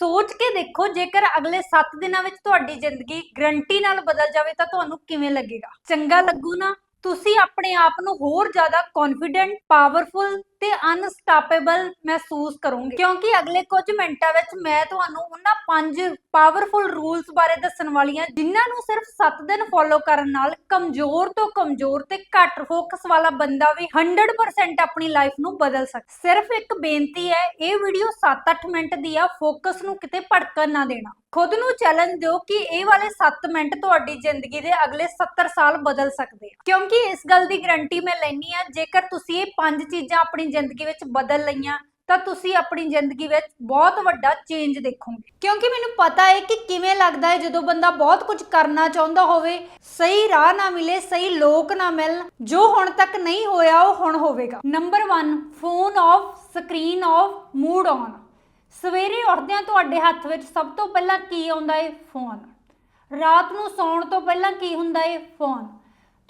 ਸੋਚ ਕੇ ਦੇਖੋ, ਜੇਕਰ ਅਗਲੇ 7 ਦਿਨਾਂ ਵਿੱਚ ਤੁਹਾਡੀ ਜ਼ਿੰਦਗੀ ਗਰੰਟੀ ਨਾਲ ਬਦਲ ਜਾਵੇ ਤਾਂ ਤੁਹਾਨੂੰ ਕਿਵੇਂ ਲੱਗੇਗਾ? ਚੰਗਾ ਲੱਗੂ ਨਾ? ਤੁਸੀਂ ਆਪਣੇ ਆਪ ਨੂੰ ਹੋਰ ਜ਼ਿਆਦਾ ਕੌਨਫੀਡੈਂਟ ਪਾਵਰਫੁਲ ਤੇ ਅਨਸਟਾਪੇਬਲ ਮਹਿਸੂਸ ਕਰੋਗੇ। ਕਿਉਂਕਿ ਅਗਲੇ ਕੁਝ ਮਿੰਟਾਂ ਵਿੱਚ ਮੈਂ ਤੁਹਾਨੂੰ ਉਹਨਾਂ ਪੰਜ ਪਾਵਰਫੁਲ ਰੂਲਸ ਬਾਰੇ ਦੱਸਣ ਵਾਲੀ ਹਾਂ ਜਿਨ੍ਹਾਂ ਨੂੰ ਸਿਰਫ 7 ਦਿਨ ਫੋਲੋ ਕਰਨ ਨਾਲ ਕਮਜ਼ੋਰ ਤੋਂ ਕਮਜ਼ੋਰ ਤੇ ਘੱਟ ਫੋਕਸ ਵਾਲਾ ਬੰਦਾ ਵੀ 100% ਆਪਣੀ ਲਾਈਫ ਨੂੰ ਬਦਲ ਸਕਦਾ ਸਿਰਫ ਇੱਕ ਬੇਨਤੀ ਹੈ ਇਹ ਵੀਡੀਓ 7-8 ਮਿੰਟ ਦੀ ਆ ਫੋਕਸ ਨੂੰ ਕਿਤੇ ਭਟਕਣ ਨਾ ਦੇਣਾ। ਖੁਦ ਨੂੰ ਚੈਲੰਜ ਦਿਓ ਕਿ ਇਹ ਵਾਲੇ 7 ਮਿੰਟ ਤੁਹਾਡੀ ਜ਼ਿੰਦਗੀ ਦੇ ਅਗਲੇ 70 ਸਾਲ ਬਦਲ ਸਕਦੇ ਆ। ਕਿਉਂਕਿ ਇਸ ਗੱਲ ਦੀ ਗਾਰੰਟੀ ਮੈਂ ਲੈਣੀ ਆ ਜੇਕਰ ਤੁਸੀਂ ਇਹ ਪੰਜ ਚੀਜ਼ਾਂ ਆਪਣੀ ਜ਼ਿੰਦਗੀ ਵਿੱਚ ਬਦਲ ਲਈਆਂ, ਤਾਂ ਤੁਸੀਂ ਆਪਣੀ ਜ਼ਿੰਦਗੀ ਵਿੱਚ ਬਹੁਤ ਵੱਡਾ ਚੇਂਜ ਦੇਖੋਗੇ। ਕਿਉਂਕਿ ਮੈਨੂੰ ਪਤਾ ਹੈ ਕਿ ਕਿਵੇਂ ਲੱਗਦਾ ਹੈ ਜਦੋਂ ਬੰਦਾ ਬਹੁਤ ਕੁਝ ਕਰਨਾ ਚਾਹੁੰਦਾ ਹੋਵੇ, ਸਹੀ ਰਾਹ ਨਾ ਮਿਲੇ, ਸਹੀ ਲੋਕ ਨਾ ਮਿਲਣ, ਜੋ ਹੁਣ ਤੱਕ ਨਹੀਂ ਹੋਇਆ, ਉਹ ਹੁਣ ਹੋਵੇਗਾ। Number 1 phone off screen off mood on ਸਵੇਰੇ ਉੱਠਦਿਆਂ ਤੁਹਾਡੇ ਹੱਥ ਵਿੱਚ ਸਭ ਤੋਂ ਪਹਿਲਾਂ ਕੀ ਆਉਂਦਾ ਏ ਫੋਨ ਰਾਤ ਨੂੰ ਸੌਣ ਤੋਂ ਪਹਿਲਾਂ ਕੀ ਹੁੰਦਾ ਹੈ? ਫੋਨ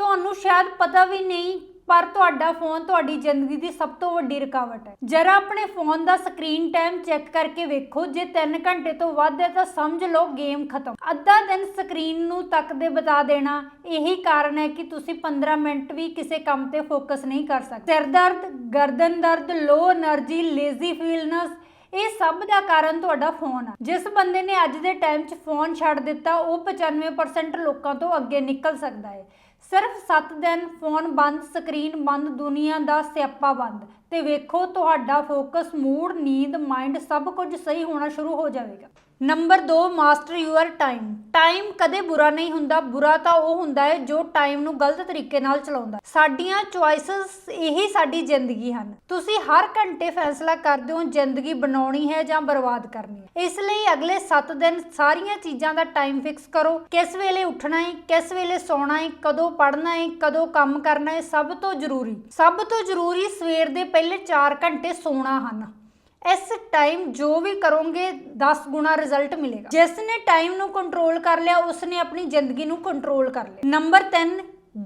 ਤੁਹਾਨੂੰ ਸ਼ਾਇਦ ਪਤਾ ਵੀ ਨਹੀਂ ਪਰ ਤੁਹਾਡਾ ਫੋਨ ਤੁਹਾਡੀ ਜ਼ਿੰਦਗੀ ਦੀ ਸਭ ਤੋਂ ਵੱਡੀ ਰੁਕਾਵਟ ਹੈ। ਜਰਾ ਆਪਣੇ ਫੋਨ ਦਾ ਸਕਰੀਨ ਟਾਈਮ ਚੈੱਕ ਕਰਕੇ ਵੇਖੋ। ਜੇ 3 ਘੰਟੇ ਤੋਂ ਵੱਧ ਹੈ ਤਾਂ ਸਮਝ ਲਓ ਗੇਮ ਖਤਮ। ਅੱਧਾ ਦਿਨ ਸਕਰੀਨ ਨੂੰ ਤੱਕਦੇ ਬਤਾ ਦੇਣਾ ਇਹੀ ਕਾਰਨ ਹੈ ਕਿ ਤੁਸੀਂ 15 ਮਿੰਟ ਵੀ ਕਿਸੇ ਕੰਮ ਤੇ ਫੋਕਸ ਨਹੀਂ ਕਰ ਸਕਦੇ। ਸਿਰ ਦਰਦ, ਗਰਦਨ ਦਰਦ ਲੋ એનર્ਜੀ ਲੇਜ਼ੀ ਫੀਲਨੈਸ ਇਹ ਸਭ ਦਾ ਕਾਰਨ ਤੁਹਾਡਾ ਫੋਨ ਆ। ਜਿਸ ਬੰਦੇ ਨੇ ਅੱਜ ਦੇ ਟਾਈਮ 'ਚ ਫੋਨ ਛੱਡ ਦਿੱਤਾ, ਉਹ 95% ਲੋਕਾਂ ਤੋਂ ਅੱਗੇ ਨਿਕਲ ਸਕਦਾ ਹੈ। ਸਿਰਫ 7 ਦਿਨ ਫੋਨ ਬੰਦ, ਸਕਰੀਨ ਬੰਦ, ਦੁਨੀਆ ਦਾ ਸਿਆਪਾ ਬੰਦ। ਤੇ ਵੇਖੋ, ਤੁਹਾਡਾ ਫੋਕਸ, ਮੂਡ, ਨੀਂਦ, ਮਾਈਂਡ ਸਭ ਕੁਝ ਸਹੀ ਹੋਣਾ ਸ਼ੁਰੂ ਹੋ ਜਾਵੇਗਾ। Number 2 master, your time. Time ਕਦੇ ਬੁਰਾ ਨਹੀਂ ਹੁੰਦਾ। ਬੁਰਾ ਤਾਂ ਉਹ ਹੁੰਦਾ ਹੈ ਜੋ ਟਾਈਮ ਨੂੰ ਗਲਤ ਤਰੀਕੇ ਨਾਲ ਚਲਾਉਂਦਾ ਸਾਡੀਆਂ ਚੁਆਇਸਸ ਇਹੀ ਸਾਡੀ ਜ਼ਿੰਦਗੀ ਹਨ। ਤੁਸੀਂ ਹਰ ਘੰਟੇ ਫੈਸਲਾ ਕਰਦੇ ਹੋ, ਜ਼ਿੰਦਗੀ ਬਣਾਉਣੀ ਹੈ ਜਾਂ ਬਰਬਾਦ ਕਰਨੀ ਹੈ। ਇਸ ਲਈ ਅਗਲੇ 7 ਦਿਨ ਸਾਰੀਆਂ ਚੀਜ਼ਾਂ ਦਾ ਟਾਈਮ ਫਿਕਸ ਕਰੋ। ਕਿਸ ਵੇਲੇ ਉੱਠਣਾ ਹੈ, ਕਿਸ ਵੇਲੇ ਸੌਣਾ ਹੈ, ਕਦੋਂ ਪੜ੍ਹਨਾ ਹੈ, ਕਦੋਂ ਕੰਮ ਕਰਨਾ ਹੈ, ਸਭ ਤੋਂ ਜ਼ਰੂਰੀ, ਸਭ ਤੋਂ ਜ਼ਰੂਰੀ ਸਵੇਰ ਦੇ ਪਹਿਲੇ 4 ਘੰਟੇ ਸੌਣਾ ਹਨ। ਇਸ ਟਾਈਮ ਜੋ ਵੀ ਕਰੋਗੇ 10 ਗੁਣਾ ਰਿਜ਼ਲਟ ਮਿਲੇਗਾ। ਜਿਸ ਨੇ ਟਾਈਮ ਨੂੰ ਕੰਟਰੋਲ ਕਰ ਲਿਆ ਉਸ ਨੇ ਆਪਣੀ ਜ਼ਿੰਦਗੀ ਨੂੰ ਕੰਟਰੋਲ ਕਰ ਲਿਆ। Number 3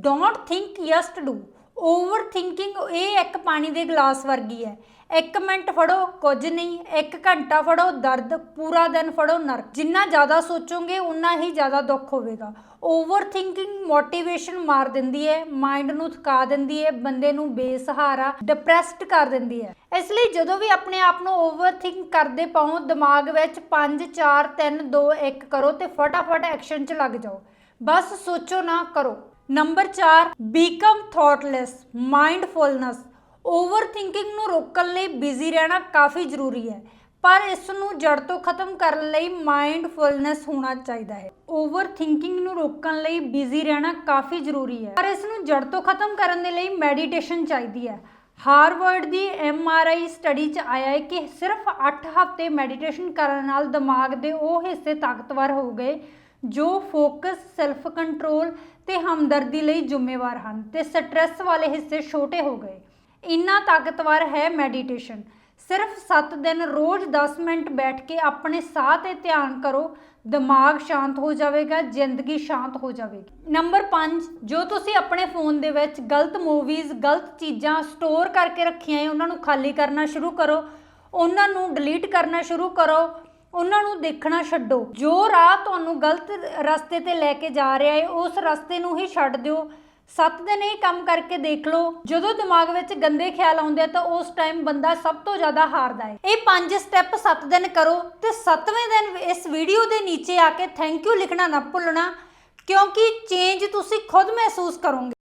don't think just do overthinking ਇਹ ਇੱਕ ਪਾਣੀ ਦੇ ਗਲਾਸ ਵਰਗੀ ਹੈ। ਇੱਕ ਮਿੰਟ ਫੜੋ, ਕੁਝ ਨਹੀਂ। ਇੱਕ ਘੰਟਾ ਫੜੋ, ਦਰਦ ਪੂਰਾ ਦਿਨ ਫੜੋ, ਨਰਕ। ਜਿੰਨਾ ਜ਼ਿਆਦਾ ਸੋਚੋਗੇ ਉਨਾ ਹੀ ਜ਼ਿਆਦਾ ਦੁੱਖ ਹੋਵੇਗਾ। ਓਵਰ ਥਿੰਕਿੰਗ ਮੋਟੀਵੇਸ਼ਨ ਮਾਰ ਦਿੰਦੀ ਹੈ, ਮਾਈਂਡ ਨੂੰ ਥਕਾ ਦਿੰਦੀ ਹੈ, ਬੰਦੇ ਨੂੰ ਬੇਸਹਾਰਾ, ਡਿਪਰੈਸਡ ਕਰ ਦਿੰਦੀ ਹੈ। ਇਸ ਲਈ ਜਦੋਂ ਵੀ ਆਪਣੇ ਆਪ ਨੂੰ ਓਵਰ ਥਿੰਕ ਕਰਦੇ ਪਾਓ, ਦਿਮਾਗ ਵਿੱਚ 5 4 3 2 1 ਕਰੋ ਤੇ ਫਟਾਫਟ ਐਕਸ਼ਨ 'ਚ ਲੱਗ ਜਾਓ। ਬਸ ਸੋਚੋ ਨਾ, ਕਰੋ। Number 4 become thoughtless mindfulness over ਨੂੰ ਰੋਕਣ ਲਈ ਬਿਜ਼ੀ ਰਹਿਣਾ ਕਾਫੀ ਜ਼ਰੂਰੀ ਹੈ, ਪਰ ਇਸ ਨੂੰ ਜੜ ਤੋਂ ਖਤਮ ਕਰਨ ਲਈ ਮਾਈਂਡਫੁਲਨੈਸ ਹੋਣਾ ਚਾਹੀਦਾ ਹੈ। ਓਵਰ ਨੂੰ ਰੋਕਣ ਲਈ ਬਿਜ਼ੀ ਰਹਿਣਾ ਕਾਫੀ ਜ਼ਰੂਰੀ ਹੈ, ਪਰ ਇਸ ਨੂੰ ਜੜ ਤੋਂ ਖਤਮ ਕਰਨ ਦੇ ਲਈ ਮੈਡੀਟੇਸ਼ਨ ਚਾਹੀਦੀ ਹੈ। ਹਾਰਵਰਡ ਦੀ ਐਮਆਰਆਈ ਸਟੱਡੀ 'ਚ ਆਇਆ ਹੈ ਕਿ ਸਿਰਫ 8 ਹਫ਼ਤੇ ਮੈਡੀਟੇਸ਼ਨ ਕਰਨ ਨਾਲ ਦਿਮਾਗ ਦੇ ਉਹ ਹਿੱਸੇ ਤਾਕਤਵਰ ਹੋ ਗਏ ਜੋ ਫੋਕਸ ਸੈਲਫ ਕੰਟਰੋਲ ਤੇ ਹਮਦਰਦੀ ਲਈ ਜ਼ਿੰਮੇਵਾਰ ਹਨ ਤੇ ਸਟ੍ਰੈਸ ਵਾਲੇ ਹਿੱਸੇ ਛੋਟੇ ਹੋ ਗਏ। ਇੰਨਾ ਤਾਕਤਵਰ ਹੈ ਮੈਡੀਟੇਸ਼ਨ। ਸਿਰਫ 7 ਦਿਨ ਰੋਜ਼ 10 ਮਿੰਟ ਬੈਠ ਕੇ ਆਪਣੇ ਸਾਹ ਤੇ ਧਿਆਨ ਕਰੋ, ਦਿਮਾਗ ਸ਼ਾਂਤ ਹੋ ਜਾਵੇਗਾ, ਜ਼ਿੰਦਗੀ ਸ਼ਾਂਤ ਹੋ ਜਾਵੇਗੀ। ਨੰਬਰ 5 ਜੋ ਤੁਸੀਂ ਆਪਣੇ ਫੋਨ ਦੇ ਵਿੱਚ ਗਲਤ ਮੂਵੀਜ਼, ਗਲਤ ਚੀਜ਼ਾਂ ਸਟੋਰ ਕਰਕੇ ਰੱਖੀਆਂ ਹੈ ਉਹਨਾਂ ਨੂੰ ਖਾਲੀ ਕਰਨਾ ਸ਼ੁਰੂ ਕਰੋ। ਉਹਨਾਂ ਨੂੰ ਡਿਲੀਟ ਕਰਨਾ ਸ਼ੁਰੂ ਕਰੋ। ਉਹਨਾਂ ਨੂੰ ਦੇਖਣਾ ਛੱਡੋ। ਜੋ ਰਾਹ ਤੁਹਾਨੂੰ ਗਲਤ ਰਸਤੇ ਤੇ ਲੈ ਕੇ ਜਾ ਰਿਹਾ ਹੈ ਉਸ ਰਸਤੇ ਨੂੰ ਹੀ ਛੱਡ ਦਿਓ। ਸੱਤ ਦਿਨ ਇਹ ਕੰਮ ਕਰਕੇ ਦੇਖ ਲਓ। ਜਦੋਂ ਦਿਮਾਗ ਵਿੱਚ ਗੰਦੇ ਖਿਆਲ ਆਉਂਦੇ ਆ ਤਾਂ ਉਸ ਟਾਈਮ ਬੰਦਾ ਸਭ ਤੋਂ ਜ਼ਿਆਦਾ ਹਾਰਦਾ ਹੈ ਇਹ ਪੰਜ ਸਟੈਪ 7 ਦਿਨ ਕਰੋ ਤੇ 7ਵੇਂ ਦਿਨ ਇਸ ਵੀਡੀਓ ਦੇ ਨੀਚੇ ਆ ਕੇ ਥੈਂਕ ਯੂ ਲਿਖਣਾ ਨਾ ਭੁੱਲਣਾ, ਕਿਉਂਕਿ ਚੇਂਜ ਤੁਸੀਂ ਖੁਦ ਮਹਿਸੂਸ ਕਰੋਗੇ।